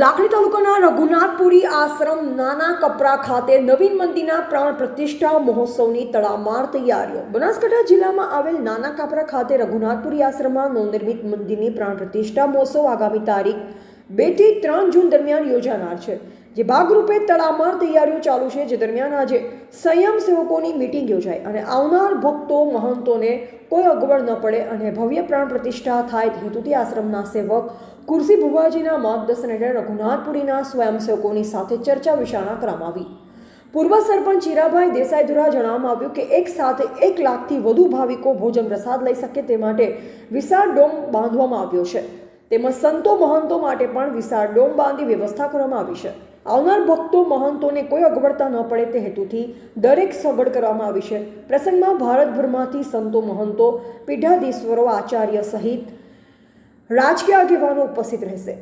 લાખણી તાલુકાના રઘુનાથપુરી આશ્રમ નાના કપરા ખાતે નવીન મંદિરના પ્રાણ પ્રતિષ્ઠા મહોત્સવની તડામાર તૈયારીઓ. બનાસકાંઠા જિલ્લામાં આવેલ નાના કાપરા ખાતે રઘુનાથપુરી આશ્રમમાં નવનિર્મિત મંદિરની પ્રાણ પ્રતિષ્ઠા મહોત્સવ આગામી તારીખ બેથી ત્રણ જૂન દરમિયાન યોજાનાર છે. જે ભાગરૂપે તડામાર તૈયારીઓ ચાલુ છે, જે દરમિયાન આજે સંયમ સેવકોની મીટિંગ યોજાઈ અને આવનાર ભક્તો, મહંતોને કોઈ અગવડ ન પડે અને ભવ્ય પ્રાણ પ્રતિષ્ઠા થાય. હેતુથી આશ્રમના સેવક કુરસી ભુવાજીના માર્ગદર્શન હેઠળ રઘુનાથપુરીના સ્વયંસેવકોની સાથે ચર્ચા વિચારણા કરવામાં આવી. પૂર્વ સરપંચ હીરાભાઈ દેસાઈ દ્વારા જણાવવામાં આવ્યું કે એક સાથે એક લાખથી વધુ ભાવિકો ભોજન પ્રસાદ લઈ શકે તે માટે વિશાળ ડોમ બાંધવામાં આવ્યો છે. તેમજ સંતો મહંતો માટે પણ વિશાળ ડોમ બાંધી વ્યવસ્થા કરવામાં આવી છે. આવનાર ભક્તો મહંતોને કોઈ અગવડતા ન પડે તે હેતુથી દરેક સગવડ કરવામાં આવી છે. પ્રસંગમાં ભારતભરમાંથી સંતો મહંતો પીઠાધીશ્વરો આચાર્ય સહિત રાજકીય આગેવાનો ઉપસ્થિત રહેશે.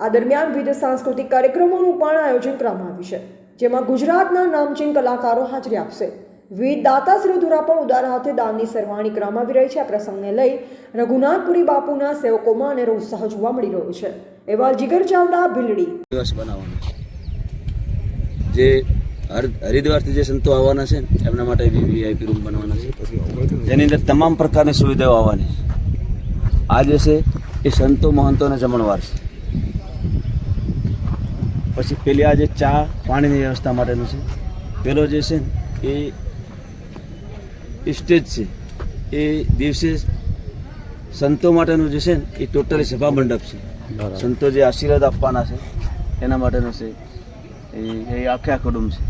આ દરમિયાન વિવિધ સાંસ્કૃતિક કાર્યક્રમોનું પણ આયોજન કરવામાં આવ્યું છે, જેમાં ગુજરાતના નામચીન કલાકારો હાજરી આપશે. વિવિધ દાતાશ્રીઓ દ્વારા પણ ઉદાર હાથે દાનની સરવાણી કરવામાં આવી રહી છે. આ પ્રસંગને લઈ રઘુનાથપુરી બાપુના સેવકોમાં અનેરો ઉત્સાહ જોવા મળી રહ્યો છે. એવા જીગર ચાવડા, ભીલડી. દિવસ બનાવવાનો. જે હરિદ્વારથી જે સંતો આવવાના છે એમના માટે વીઆઈપી રૂમ બનાવવાના છે. જેની અંદર તમામ પ્રકારની સુવિધાઓ આવવાની છે. આ જે છે એ સંતો મહંતોને જમણવાર છે. પછી પેલી આ જે ચા પાણીની વ્યવસ્થા માટેનું છે, પેલો જે છે એ સ્ટેજ છે. એ દિવસે સંતો માટેનું જે છે ને એ ટોટલી સભા મંડપ છે સંતો જે આશીર્વાદ આપવાના છે એના માટેનો છે એ આખે આખો ડૂમ છે.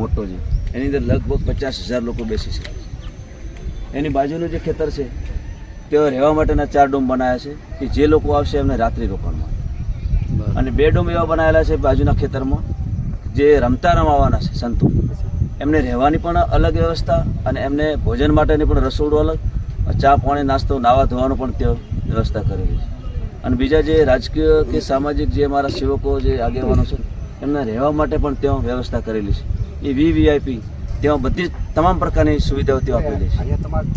મોટો છે. એની અંદર લગભગ પચાસ હજાર લોકો બેસી છે. એની બાજુનું જે ખેતર છે તેઓ રહેવા માટેના ચાર ડોમ બનાવ્યા છે કે જે લોકો આવશે એમને રાત્રિ રોકાણમાં. અને બે ડોમ એવા બનાવેલા છે બાજુના ખેતરમાં જે રમતા રમાવાના છે સંતો. એમને રહેવાની પણ અલગ વ્યવસ્થા અને એમને ભોજન માટેની પણ રસોડું અલગ ચા પાણી નાસ્તો નાવા ધોવાનું પણ તેઓ વ્યવસ્થા કરેલી છે. અને બીજા જે રાજકીય કે સામાજિક જે અમારા સેવકો જે આગેવાનો છે એમના રહેવા માટે પણ ત્યાં વ્યવસ્થા કરેલી છે. એ વીવીઆઈપી તેમાં બધી જ તમામ પ્રકારની સુવિધાઓ તેઓ આપેલી છે.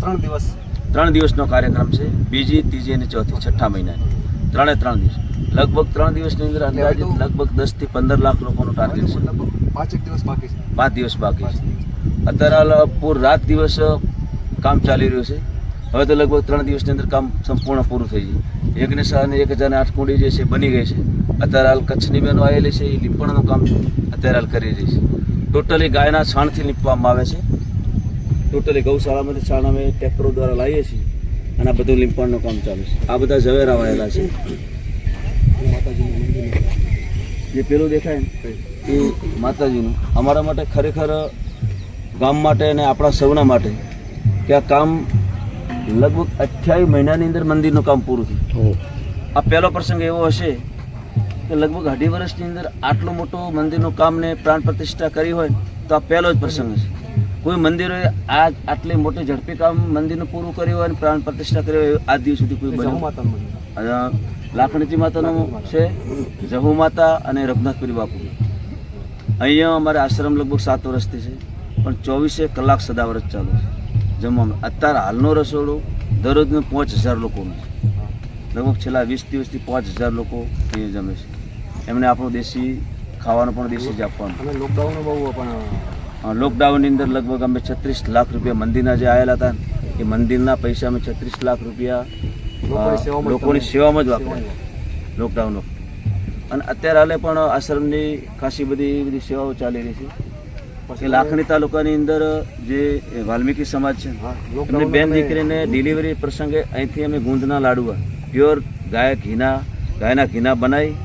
ત્રણ દિવસ ત્રણ દિવસનો કાર્યક્રમ છે બીજી ત્રીજી અને ચોથી છઠ્ઠા મહિનાની. ત્રણે ત્રણ દિવસ. લગભગ ત્રણ દિવસની અંદર અંદાજિત લગભગ દસથી પંદર લાખ લોકોનું ટાર્ગેટ છે. લગભગ દિવસ બાકી છે. પાંચ દિવસ બાકી છે. અત્યારે હાલ પૂર રાત દિવસ કામ ચાલી રહ્યું છે. હવે તો લગભગ ત્રણ દિવસની અંદર કામ સંપૂર્ણ પૂરું થઈ ગયું. એકને સાને એક હજારને આઠ કુંડી જે છે બની ગઈ છે. અત્યારે હાલ કચ્છની બહેનો આવેલી છે એ લીંપણનું કામ અત્યારે હાલ કરી રહી છે. ટોટલી ગાયના છાણથી લીંપવામાં આવે છે. ટોટલી ગૌશાળામાંથી છાણ અમે ટ્રેક્ટરો દ્વારા લાવીએ છીએ. અને આ બધું લીંપણનું કામ ચાલુ છે. આ બધા ઝવેરા વાયેલા છે માતાજીનું જે પેલું દેખાય ને એ. માતાજીનું. અમારા માટે ખરેખર ગામ માટે અને આપણા સૌના માટે કે આ કામ લગભગ અઠ્યાવીસ મહિનાની અંદર મંદિરનું કામ પૂરું થયું. આ પહેલો પ્રસંગ એવો હશે કે લગભગ અઢી વર્ષની અંદર આટલું મોટું મંદિરનું કામને પ્રાણ પ્રતિષ્ઠા કરી હોય તો આ પહેલો જ પ્રસંગ હશે. કોઈ મંદિરોએ આ આટલી મોટી ઝડપી કામ મંદિરનું પૂરું કર્યું હોય અને પ્રાણ પ્રતિષ્ઠા કરી હોય આજ દિવસ સુધી કોઈ બન્યું લાખણીજી માતાનું છે જહુ માતા અને રઘુનાથપુરી બાપુ અહીંયા અમારે આશ્રમ લગભગ સાત વર્ષથી છે પણ ચોવીસે કલાક સદાવ્રત ચાલુ છે. જમવામાં અત્યારે હાલનો રસોડો દરરોજનું પાંચ હજાર લોકોનું છે. લગભગ છેલ્લા વીસ દિવસથી પાંચ હજાર લોકો અહીંયા જમે છે. એમને આપણું દેશી ખાવાનું પણ દેશી જ આપવાનું. લોકડાઉન બહુ પણ લોકડાઉનની અંદર લગભગ અમે છત્રીસ લાખ રૂપિયા મંદિરના જે આવેલા હતા એ મંદિરના પૈસા અમે છત્રીસ લાખ રૂપિયા લોકોની સેવામાં જ વાપર્યા. લોકડાઉનનો અને અત્યારે હાલે પણ આશ્રમની ખાસી બધી બધી સેવાઓ ચાલી રહી છે. પછી લાખણી તાલુકાની અંદર જે વાલ્મીકી સમાજ છે એમની બેન દીકરીને ડિલિવરી પ્રસંગે અહીંથી અમે ગુંદના લાડુઆ પ્યોર ગાય ઘીના ગાયના ઘીના બનાવી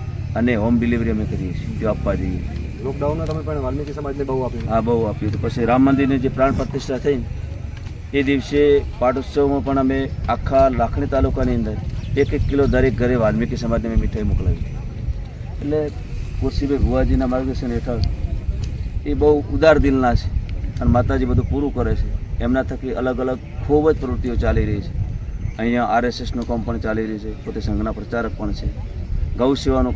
અને હોમ ડિલિવરી અમે કરીએ છીએ જો આપવા જઈએ. લોકડાઉનમાં તમે પણ વાલ્મીકી સમાજને બહુ આપ્યું. આ બહુ આપ્યું. પછી રામ મંદિરની જે પ્રાણ પ્રતિષ્ઠા થઈ એ દિવસે પાટોત્સવમાં પણ અમે આખા લાખણી તાલુકાની અંદર એક એક કિલો દરેક ઘરે વાલ્મીકી સમાજને અમે મીઠાઈ મોકલાવી. એટલે કુરશીભાઈ ભુવાજીના માર્ગદર્શન હેઠળ એ બહુ ઉદાર દિલના છે અને માતાજી બધું પૂરું કરે છે. એમના થકી અલગ અલગ ખૂબ જ પ્રવૃત્તિઓ ચાલી રહી છે. અહીંયા આરએસએસનું કામ પણ ચાલી રહ્યું છે. પોતે સંઘના પ્રચારક પણ છે. ગૌ સેવાનું